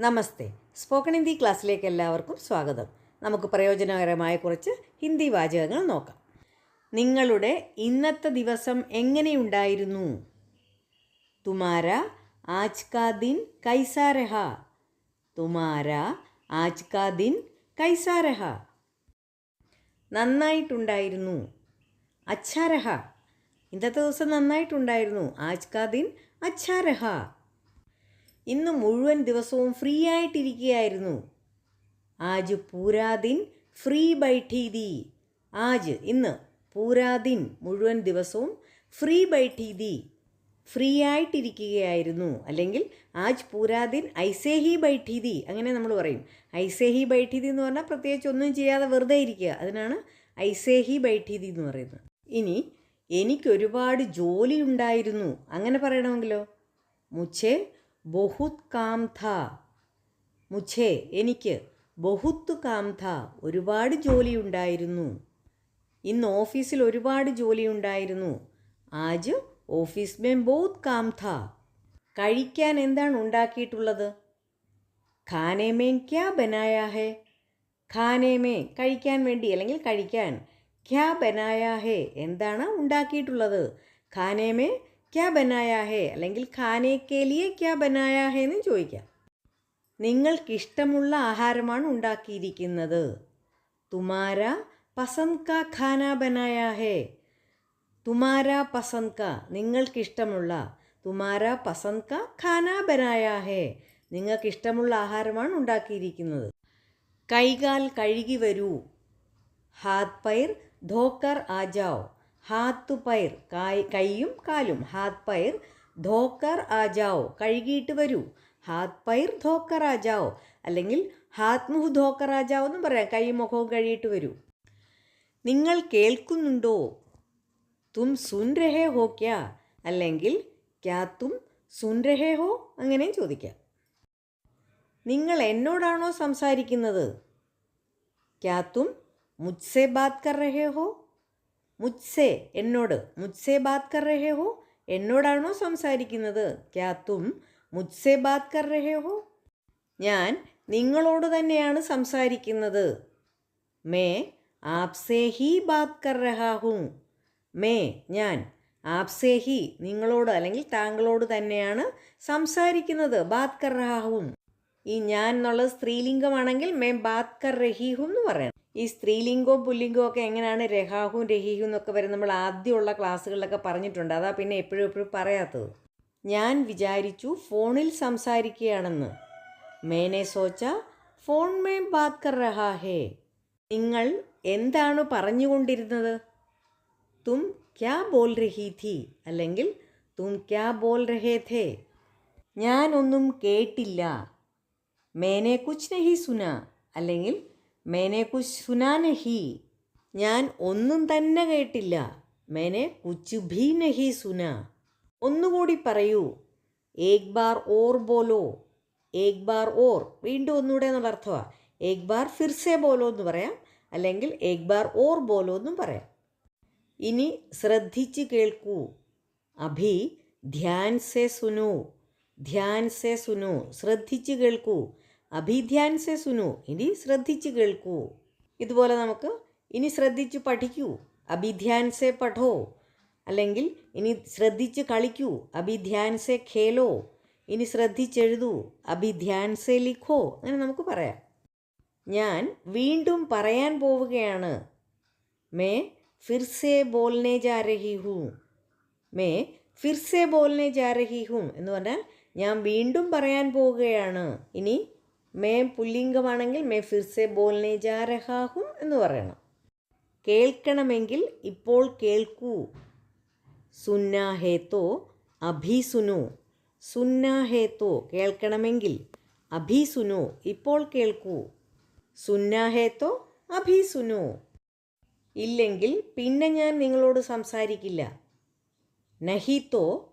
നമസ്തേ. Spoken Hindi ക്ലാസ്സിലേക്ക് എല്ലാവർക്കും സ്വാഗതം. നമുക്ക് പ്രയോജനകരമായ കുറച്ച് ഹിന്ദി വാചകങ്ങൾ നോക്കാം. നിങ്ങളുടെ ഇന്നത്തെ ദിവസം എങ്ങനെയുണ്ടായിരുന്നു? തുമാര ആജ് കാ ദിൻ കൈസാ രഹ തുമാര ആജ് കാ ദിൻ കൈസാ രഹ നന്നായിട്ടുണ്ടായിരുന്നു. അച്ഛാ രഹ ഇന്നത്തെ ദിവസം നന്നായിട്ടുണ്ടായിരുന്നു. ആജ് കാ ദിൻ അച്ഛാ രഹ ഇന്ന് മുഴുവൻ ദിവസവും ഫ്രീ ആയിട്ടിരിക്കുകയായിരുന്നു. ആജ് പൂരാദിൻ ഫ്രീ ബൈഠീതി ആജ് ഇന്ന് പൂരാദിൻ മുഴുവൻ ദിവസവും ഫ്രീ ബൈഠീതി ഫ്രീ ആയിട്ടിരിക്കുകയായിരുന്നു. അല്ലെങ്കിൽ ആജ് പൂരാദിൻ ഐസേഹി ബൈഠീതി അങ്ങനെ നമ്മൾ പറയും. ഐസേഹി ബൈഠീതി എന്ന് പറഞ്ഞാൽ പ്രത്യേകിച്ച് ഒന്നും ചെയ്യാതെ വെറുതെ ഇരിക്കുക. അതിനാണ് ഐസേഹി ബൈഠീതി എന്ന് പറയുന്നത്. ഇനി എനിക്കൊരുപാട് ജോലി ഉണ്ടായിരുന്നു. അങ്ങനെ പറയണമെങ്കിലോ? മുച്ചേ ബഹുത് കാം ഥ മുഛേ എനിക്ക് ബഹുത്ത് കാം ഥ ഒരുപാട് ജോലിയുണ്ടായിരുന്നു. ഇന്ന് ഓഫീസിൽ ഒരുപാട് ജോലിയുണ്ടായിരുന്നു. ആജ് ഓഫീസ് മേ ബഹുത് കാം ഥ കഴിക്കാൻ എന്താണ് ഉണ്ടാക്കിയിട്ടുള്ളത്? ഖാനേമേ ക്യാ ബനായാ ഹേ? ഖാനേമേ കഴിക്കാൻ വേണ്ടി അല്ലെങ്കിൽ കഴിക്കാൻ ക്യാ ബനായാ ഹേ? എന്താണ് ഉണ്ടാക്കിയിട്ടുള്ളത്? ഖാനേമേ ക്യാ ബനായാ ഹേ? അല്ലെങ്കിൽ ഖാനെ കെ ലിയെ ക്യാ ബനായാ ഹേ എന്ന് ചോദിക്കാം. നിങ്ങൾക്കിഷ്ടമുള്ള ആഹാരമാണ് ഉണ്ടാക്കിയിരിക്കുന്നത്. തുമാര പസന്ത് കാ ഖാന ബനായാ ഹേ? തുമാര പസന്ത് കാ നിങ്ങൾക്കിഷ്ടമുള്ള തുമാര പസന്ത് കാ ഖാന ബനായാ ഹേ? നിങ്ങൾക്കിഷ്ടമുള്ള ആഹാരമാണ് ഉണ്ടാക്കിയിരിക്കുന്നത്. കൈകാൽ കഴുകി വരൂ. ഹാത് പൈർ ധോക്കർ ആജാവ്. ഹാത്ത് പൈർ കായ് കൈയും കാലും. ഹാത്ത് പൈർ ധോക്കർ ആജാവോ. കഴുകിയിട്ട് വരൂ. ഹാത്ത് പൈർ ധോക്കർ ആജാവോ. അല്ലെങ്കിൽ ഹാത്ത് മുഹ് ധോക്കർ ആജാവോ എന്നും പറയാം. കൈ മുഖവും കഴുകിയിട്ട് വരൂ. നിങ്ങൾ കേൾക്കുന്നുണ്ടോ? തും സുൻ രഹേ ഹോ ക്യാ? അല്ലെങ്കിൽ ക്യാ തും സുൻ രഹേ ഹോ? അങ്ങനെയും ചോദിക്കാം. നിങ്ങൾ എന്നോടാണോ സംസാരിക്കുന്നത്? ക്യാ തും മുജ്സെ ബാത് കർ രഹേ ഹോ? മുജ്സെ എന്നോട്. മുജ്സെ ബാത് കർ രഹേ ഹോ? എന്നോടാണോ സംസാരിക്കുന്നത്? ക്യാ തും മുജ്സെ ബാത് കർ രഹേ ഹോ? ഞാൻ നിങ്ങളോട് തന്നെയാണ് സംസാരിക്കുന്നത്. മേ ആപ്സേ ഹി ബാത് കർ രഹാ ഹും. മേ ഞാൻ ആപ്സേ ഹി നിങ്ങളോട് അല്ലെങ്കിൽ താങ്കളോട് തന്നെയാണ് സംസാരിക്കുന്നത്. ബാത് കർ രഹാ ഹും. ഈ ഞാൻ എന്നുള്ളത് സ്ത്രീലിംഗമാണെങ്കിൽ മേ ബാത് കർ റഹീഹും എന്ന് പറയണം ഈ സ്ത്രീലിംഗവും പുല്ലിംഗവും ഒക്കെ എങ്ങനെയാണ് രഹാഹും രഹീഹും എന്നൊക്കെ വരെ നമ്മൾ ആദ്യമുള്ള ക്ലാസ്സുകളിലൊക്കെ പറഞ്ഞിട്ടുണ്ട്. അതാ പിന്നെ എപ്പോഴും എപ്പോഴും പറയാത്തത്. ഞാൻ വിചാരിച്ചു ഫോണിൽ സംസാരിക്കുകയാണെന്ന്. മേനെ സോച്ച ഫോൺ മേം ബാത് കർ രഹാ ഹേ. നിങ്ങൾ എന്താണ് പറഞ്ഞുകൊണ്ടിരുന്നത്? തും ക്യാ ബോൽ രഹി ഥി അല്ലെങ്കിൽ തും ക്യാ ബോൽ രഹേ ഥേ? ഞാനൊന്നും കേട്ടില്ല. മേനെ കുച്ച് നഹി സുന? അല്ലെങ്കിൽ മേനെ കുശ് സുനാ നഹി ഞാൻ ഒന്നും തന്നെ കേട്ടില്ല. മേനെ കുച്ച് ഭി നഹി സുന. ഒന്നുകൂടി പറയൂ. ഏക് ബാർ ഓർ ബോലോ. ഏക് ബാർ ഓർ. വീണ്ടും ഒന്നുകൂടെ എന്നുള്ള അർത്ഥമാണ് ഏക് ബാർ ഫിർസെ ബോലോ എന്ന് പറയാം. അല്ലെങ്കിൽ ഏക് ബാർ ഓർ ബോലോ എന്നും പറയാം. ഇനി ശ്രദ്ധിച്ച് കേൾക്കൂ. അഭി ധ്യാൻ സെ സുനു. ധ്യാൻ സെ സുനു. ശ്രദ്ധിച്ച് കേൾക്കൂ. അഭിധ്യാൻ സെ സുനു. ഇനി ശ്രദ്ധിച്ച് കേൾക്കൂ. ഇതുപോലെ നമുക്ക് ഇനി ശ്രദ്ധിച്ച് പഠിക്കൂ. അഭിധ്യാൻസെ പഠോ. അല്ലെങ്കിൽ ഇനി ശ്രദ്ധിച്ച് കളിക്കൂ. അഭിധ്യാൻസെ ഖേലോ. ഇനി ശ്രദ്ധിച്ചെഴുതൂ. അഭിധ്യാൻസെ ലിഖോ. അങ്ങനെ നമുക്ക് പറയാം. ഞാൻ വീണ്ടും പറയാൻ പോവുകയാണ്. മേ ഫിർസെ ബോൽനെ ജാ ഹൂം മേ ഫിർസെ ബോൽനെ ജാ ഹൂം എന്ന് പറഞ്ഞാൽ ഞാൻ വീണ്ടും പറയാൻ പോവുകയാണ്. ഇനി മേ പുല്ലിംഗമാണെങ്കിൽ മേ ഫിർസെ ബോൽനെ ജാ രഹാ ഹും എന്ന് പറയണം. കേൾക്കണമെങ്കിൽ ഇപ്പോൾ കേൾക്കൂ. സുന്ന ഹേത്തോ അഭി സുനു. സുന്ന ഹേത്തോ കേൾക്കണമെങ്കിൽ അഭി സുനു. ഇപ്പോൾ കേൾക്കൂ. സുന്ന ഹേത്തോ അഭി സുനു. ഇല്ലെങ്കിൽ പിന്നെ ഞാൻ നിങ്ങളോട് സംസാരിക്കില്ല. നഹി തോ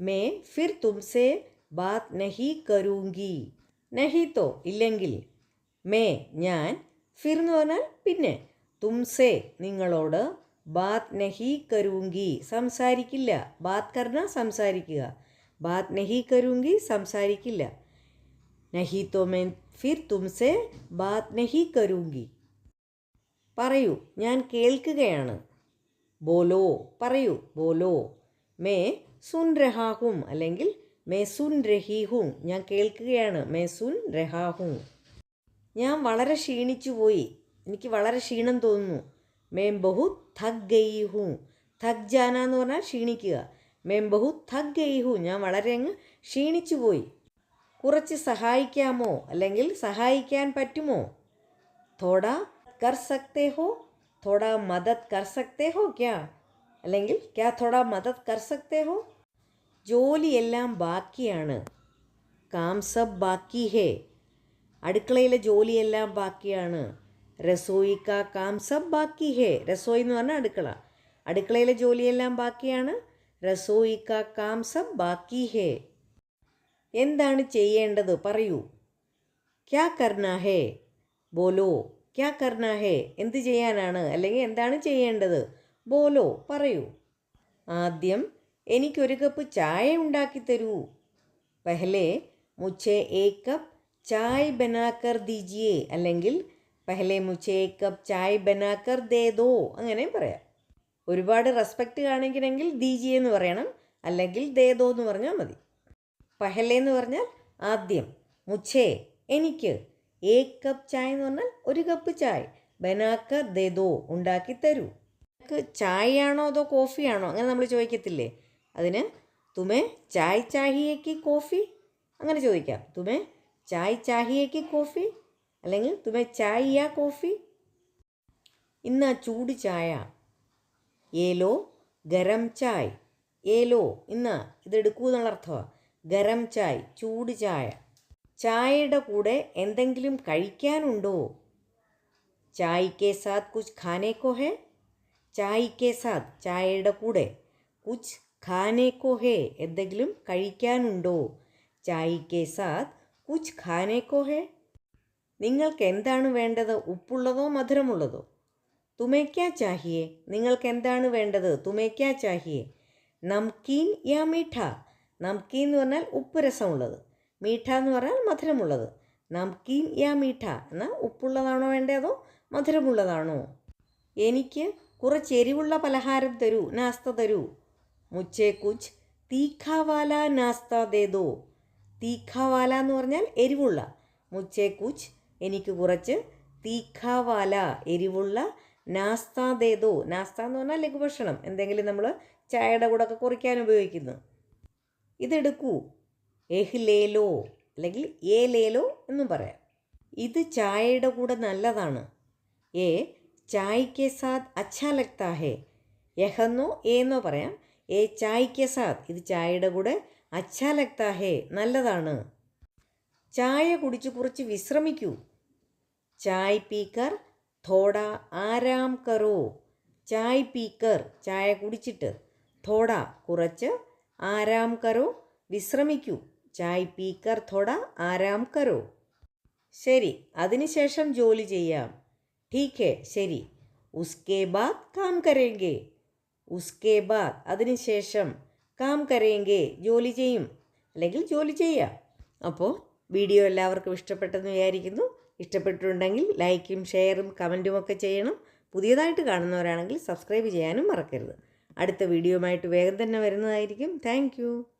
മേ ഫിർ തുംസെ ബാത് നഹി കരൂങ്കി. നഹിത്തോ ഇല്ലെങ്കിൽ മേ ഞാൻ ഫിർ എന്ന് പറഞ്ഞാൽ പിന്നെ തുംസേ നിങ്ങളോട് ബാത് നഹി കരൂങ്കി സംസാരിക്കില്ല. ബാത് കർണ സംസാരിക്കുക. ബാത് നഹി കരൂങ്കി സംസാരിക്കില്ല. നഹി തോ മേ ഫിർ തുംസേ ബാത് നഹി കരൂങ്കി പറയൂ ഞാൻ കേൾക്കുകയാണ്. ബോലോ പറയൂ ബോലോ. മേ സുൻ രഹാഹും അല്ലെങ്കിൽ മേ സുൻ രഹീഹും ഞാൻ കേൾക്കുകയാണ്. മെസുൻ രഹാഹും ഞാൻ വളരെ ക്ഷീണിച്ചു പോയി. എനിക്ക് വളരെ ക്ഷീണം തോന്നുന്നു. മേം ബഹു ഥഗ് ഗയി ഥഗ് ജാന എന്ന് പറഞ്ഞാൽ ക്ഷീണിക്കുക. മേം ബഹു ഥഗ് ഗയി ഹൂ ഞാൻ വളരെ അങ്ങ് ക്ഷീണിച്ചു പോയി. കുറച്ച് സഹായിക്കാമോ? അല്ലെങ്കിൽ സഹായിക്കാൻ പറ്റുമോ? തോടാ കർ സക്തേ ഹോ? തോടാ മദത് കർ സക്തേ ഹോ ക്യാ? അല്ലെങ്കിൽ ക്യാ തോടാ മദത് കർ സക്തേ ഹോ? ജോലിയെല്ലാം ബാക്കിയാണ്. കാം സബ് ബാക്കി ഹേ. അടുക്കളയിലെ ജോലിയെല്ലാം ബാക്കിയാണ്. രസോയി കാ കാം സബ് ബാക്കി ഹേ. രസോയി എന്ന് പറഞ്ഞാൽ അടുക്കള. അടുക്കളയിലെ ജോലിയെല്ലാം ബാക്കിയാണ്. രസോയി കാ കാം സബ് ബാക്കി ഹേ. എന്താണ് ചെയ്യേണ്ടത്? പറയൂ. ക്യാ കർണ ഹേ? ബോലോ. ക്യാ കർണ ഹേ? എന്ത് ചെയ്യാനാണ്? അല്ലെങ്കിൽ എന്താണ് ചെയ്യേണ്ടത്? ബോലോ പറയൂ. ആദ്യം എനിക്കൊരു കപ്പ് ചായ ഉണ്ടാക്കി തരൂ പെഹലെ മുച്ചേ ഏ കപ്പ് ചായ് ബനാക്കർ ദിജിയേ. അല്ലെങ്കിൽ പെഹലെ മുച്ചേ ഏ കപ്പ് ചായ് ബനാക്കർ ദേദോ അങ്ങനെ പറയാം. ഒരുപാട് റെസ്പെക്റ്റ് കാണിക്കണമെങ്കിൽ ദിജിയേ എന്ന് പറയണം. അല്ലെങ്കിൽ ദേദോ എന്ന് പറഞ്ഞാൽ മതി. പെഹലെ എന്ന് പറഞ്ഞാൽ ആദ്യം മുച്ചേ എനിക്ക് ഏ കപ്പ് ചായ എന്ന് പറഞ്ഞാൽ ഒരു കപ്പ് ചായ ബനാക്ക ദേദോ ഉണ്ടാക്കി തരൂ ചായയാണോ അതോ കോഫിയാണോ? അങ്ങനെ നമ്മൾ ചോദിക്കത്തില്ലേ? അതിന് തുമേ ചായ് ചാഹിയേക്ക് കോഫി? അങ്ങനെ ചോദിക്കാം. തുമേ ചായ് ചാഹിയേക്ക് കോഫി? അല്ലെങ്കിൽ തുമേ ചായ് യാ കോഫി? ഇന്ന് ചൂട് ചായ. ഏലോ ഗരം ചായ്. ഏലോ ഇന്ന് ഇതെടുക്കൂ എന്നുള്ള അർത്ഥമാണ് ഗരം ചായ് ചൂട് ചായ. ചായയുടെ കൂടെ എന്തെങ്കിലും കഴിക്കാനുണ്ടോ? ചായ് കെ സാത്ത് കുച്ച് ഖാനേക്കോ ഹേ? ചായ് കെ സാത്ത് ചായയുടെ കൂടെ കുച്ച് ഖാനെ കോ ഹേ എന്തെങ്കിലും കഴിക്കാനുണ്ടോ? ചായ്ക്കെ സാത് കുച്ച് ഖാനേ കോ ഹേ നിങ്ങൾക്ക് എന്താണ് വേണ്ടത്? ഉപ്പുള്ളതോ മധുരമുള്ളതോ? തുമേക്കാ ചാഹിയേ? നിങ്ങൾക്ക് എന്താണ് വേണ്ടത് തുമേക്കാ ചാഹിയേ? നംകീൻ യാ മീഠ? നംകീൻ എന്ന് പറഞ്ഞാൽ ഉപ്പ് രസമുള്ളത്. മീഠ എന്ന് പറഞ്ഞാൽ മധുരമുള്ളത്. നംകീൻ യാ മീഠ? എന്നാൽ ഉപ്പുള്ളതാണോ വേണ്ടതോ മധുരമുള്ളതാണോ? എനിക്ക് കുറച്ച് എരിവുള്ള പലഹാരം തരൂ നാസ്ത തരൂ. മുച്ചേ കുച്ച് തീഖാവാല നാസ്ത ദേദോ. തീഖാവാല എന്ന് പറഞ്ഞാൽ എരിവുള്ള. മുച്ചേ കുച്ച് എനിക്ക് കുറച്ച് തീഖാവാല എരിവുള്ള നാസ്ത ദേദോ. നാസ്ത എന്ന് പറഞ്ഞാൽ ലഘുഭക്ഷണം. എന്തെങ്കിലും നമ്മൾ ചായയുടെ കൂടെ ഒക്കെ കുറിക്കാൻ ഉപയോഗിക്കുന്നു. ഇതെടുക്കൂ. എഹ് ലേലോ അല്ലെങ്കിൽ ഏ ലേലോ എന്നും പറയാം. ഇത് ചായയുടെ കൂടെ നല്ലതാണ്. എ ചായയ്ക്ക് സാത് അച്ഛാ ലഗ്താ ഹേ. യഹെന്നോ ഏന്നോ പറയാം. ഏ ചായയ്ക്ക് സാത്ത് ഇത് ചായയുടെ കൂടെ അച്ഛാ ലഗ്താ ഹേ നല്ലതാണ് ചായ കുടിച്ച് കുറച്ച് വിശ്രമിക്കൂ ചായ് പീക്കർ തോട ആരാം കറോ ചായ് പീക്കർ ചായ കുടിച്ചിട്ട് തോട കുറച്ച് ആരാം കറോ വിശ്രമിക്കൂ ചായ് പീക്കർ തോട ആരാം കറോ ശരി അതിനുശേഷം ജോലി ചെയ്യാം ठीक है ശരി ഉസ്കേ ബാദ് കാം കരേങ്കെ ഉസ്കേ ബാദ്. അതിനുശേഷം കാം കരയെങ്കിൽ ജോലി ചെയ്യും. അല്ലെങ്കിൽ ജോലി ചെയ്യാം. അപ്പോൾ വീഡിയോ എല്ലാവർക്കും ഇഷ്ടപ്പെട്ടെന്ന് വിചാരിക്കുന്നു. ഇഷ്ടപ്പെട്ടിട്ടുണ്ടെങ്കിൽ ലൈക്കും ഷെയറും കമന്റും ഒക്കെ ചെയ്യണം. പുതിയതായിട്ട് കാണുന്നവരാണെങ്കിൽ സബ്സ്ക്രൈബ് ചെയ്യാനും മറക്കരുത്. അടുത്ത വീഡിയോയുമായിട്ട് വേഗം തന്നെ വരുന്നതായിരിക്കും. താങ്ക്